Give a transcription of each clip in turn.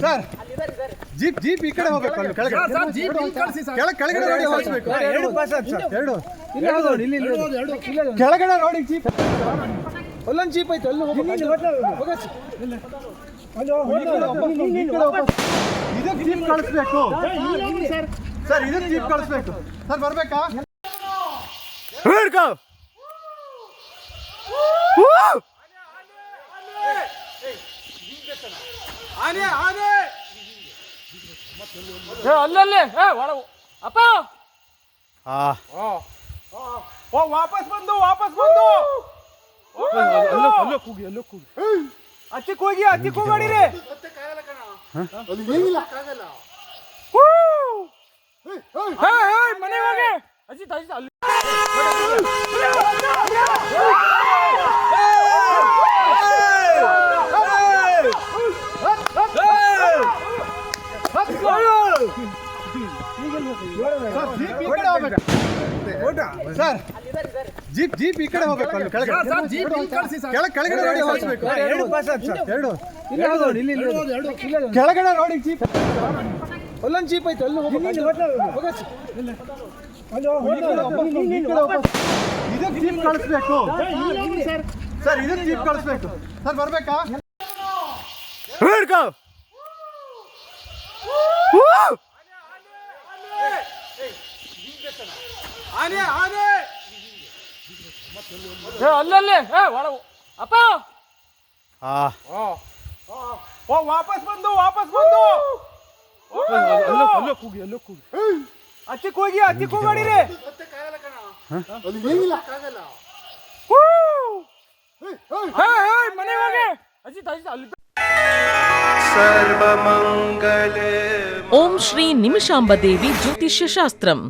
Sir jeep jeep ಈ ಕಡೆ ಹೋಗ್ಬೇಕು ಅಲ್ಲಿ ಕೆಳಗಡೆ ಕೆಳ ಕೆಳಗಡೆ ರೋಡಿ ಹೋಗ್ಬೇಕು ಎರಡು ಕೆಳಗಡೆ ರೋಡಿಗೆ ಜೀಪ್ ಅಲ್ಲೊಂದು ಜೀಪ್ ಐತೆ ಅಲ್ಲಿ ಇದಕ್ಕೆ ಜೀಪ್ ಕಳಿಸ್ಬೇಕು ಸರ್ ಇದಕ್ಕೆ ಜೀಪ್ ಕಳಿಸ್ಬೇಕು ಸರ್ ಬರ್ಬೇಕಾ ಅಲ್ಲಲ್ಲೇ ಏ ಒಳ ಅಪ್ಪ! ಆ. ಓ ವಾಪಸ್ ಬಂದು ವಾಪಸ್ ಬಂದು. ಅಲ್ಲೋ ಕೂಗಿ ಅಲ್ಲೋ ಕೂಗಿ. ಹತ್ತಿಕ್ ಹೋಗಿ ಹತ್ತಿಕ್ ಹೋಗಾಡಿರಿ ಮನೆ ಹೋಗಿ. ಅಜಿತ್ ಅಜಿತ್ ಅಲ್ಲಿ ಸರ್ ಜೀಪ್ ಸರ್ ಜೀಪ್ ಈ ಕಡೆ ಹೋಗ್ಬೇಕು ಅಲ್ಲಿ ಕೆಳಗೆ ಕೆಳಗೆ ಕೆಳಗಡೆ ರೋಡಿ ಹೋಗ್ಬೇಕು ಎರಡು ಕೆಳಗಡೆ ರೋಡಿ ಜೀಪ್ ಅಲ್ಲೊಂದು ಜೀಪ್ ಐತೆ ಅಲ್ಲಿ ಇದಕ್ಕೆ ಜೀಪ್ ಕಳಿಸ್ಬೇಕು ಸರ್ ಇದಕ್ಕೆ ಜೀಪ್ ಕಳಿಸ್ಬೇಕು ಸರ್ ಬರ್ಬೇಕಾ ಆನೆ ಆನೆ ಏ ಅಲ್ಲಲ್ಲೇ ಏ ಒಳ ಅಪ್ಪ ಹಾ ಓ ವಾಪಸ್ ಬಂದು ವಾಪಸ್ ಬಂದು ಅಲ್ಲೋ ಅಲ್ಲೋ ಕೂಗಿ ಅಲ್ಲೋ ಕೂಗಿ ಹತ್ತಿಕ್ ಹೋಗಿ ಹತ್ತಿಕ್ ಹೋಗಾಡಿರಿ ಮನೆ ಹೋಗಿ ಅಜಿತ್ ಅಜಿತ್ ಅಲ್ಲಿ ಓಂ ಶ್ರೀ ನಿಮಿಷಾಂಬದೇವಿ ಜ್ಯೋತಿಷ್ಯ ಶಾಸ್ತ್ರಂ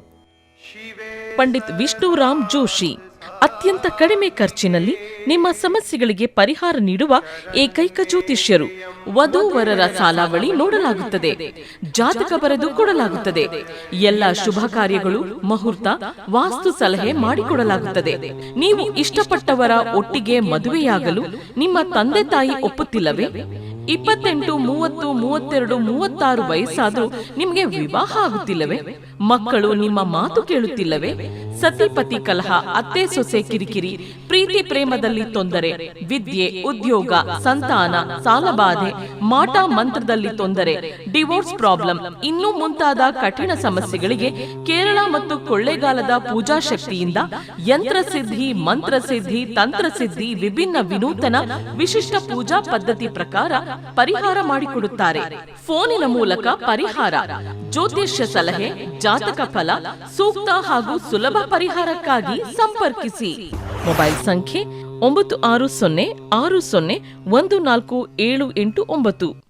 ಪಂಡಿತ್ ವಿಷ್ಣುರಾಮ್ ಜೋಶಿ. ಅತ್ಯಂತ ಕಡಿಮೆ ಖರ್ಚಿನಲ್ಲಿ ನಿಮ್ಮ ಸಮಸ್ಯೆಗಳಿಗೆ ಪರಿಹಾರ ನೀಡುವ ಏಕೈಕ ಜ್ಯೋತಿಷ್ಯರು. ವಧೂವರರ ಸಾಲಾವಳಿ ನೋಡಲಾಗುತ್ತದೆ. ಜಾತಕ ಬರೆದು ಕೊಡಲಾಗುತ್ತದೆ. ಎಲ್ಲ ಶುಭ ಕಾರ್ಯಗಳು, ಮುಹೂರ್ತ, ವಾಸ್ತು ಸಲಹೆ ಮಾಡಿಕೊಡಲಾಗುತ್ತದೆ. ನೀವು ಇಷ್ಟಪಟ್ಟವರ ಒಟ್ಟಿಗೆ ಮದುವೆಯಾಗಲು ನಿಮ್ಮ ತಂದೆ ತಾಯಿ ಒಪ್ಪುತ್ತಿಲ್ಲವೇ? ಇಪ್ಪತ್ತೆಂಟು, ಮೂವತ್ತು, ಮೂವತ್ತೆರಡು, ಮೂವತ್ತಾರು ವಯಸ್ಸಾದರೂ ನಿಮಗೆ ವಿವಾಹ ಆಗುತ್ತಿಲ್ಲವೇ? ಮಕ್ಕಳು ನಿಮ್ಮ ಮಾತು ಕೇಳುತ್ತಿಲ್ಲವೇ? ಸತಿಪತಿ ಕಲಹ, ಅತ್ತೆ ಸೊಸೆ ಕಿರಿಕಿರಿ, ಪ್ರೀತಿ ಪ್ರೇಮದಲ್ಲಿ ತೊಂದರೆ, ವಿದ್ಯೆ, ಉದ್ಯೋಗ, ಸಂತಾನ, ಸಾಲಬಾಧೆ, ಮಾಟ ಮಂತ್ರದಲ್ಲಿ ತೊಂದರೆ, ಡಿವೋರ್ಸ್ ಪ್ರಾಬ್ಲಮ್ ಇನ್ನೂ ಮುಂತಾದ ಕಠಿಣ ಸಮಸ್ಯೆಗಳಿಗೆ ಕೇರಳ ಮತ್ತು ಕೊಳ್ಳೆಗಾಲದ ಪೂಜಾ ಶಕ್ತಿಯಿಂದ ಯಂತ್ರಸಿದ್ಧಿ ಮಂತ್ರಸಿದ್ಧಿ ತಂತ್ರಸಿದ್ಧಿ ವಿಭಿನ್ನ ವಿನೂತನ ವಿಶಿಷ್ಟ ಪೂಜಾ ಪದ್ಧತಿ ಪ್ರಕಾರ ಪರಿಹಾರ ಮಾಡಿಕೊಡುತ್ತಾರೆ. ಫೋನಿನ ಮೂಲಕ ಪರಿಹಾರ, ಜ್ಯೋತಿಷ್ಯ ಸಲಹೆ, ಜಾತಕ ಫಲ, ಸೂಕ್ತ ಹಾಗೂ ಸುಲಭ ಪರಿಹಾರಕ್ಕಾಗಿ ಸಂಪರ್ಕಿಸಿ. ಮೊಬೈಲ್ ಸಂಖ್ಯೆ ಒಂಬತ್ತು ಆರು ಸೊನ್ನೆ ಆರು ಸೊನ್ನೆ ಒಂದು ನಾಲ್ಕು ಏಳು ಎಂಟು ಒಂಬತ್ತು.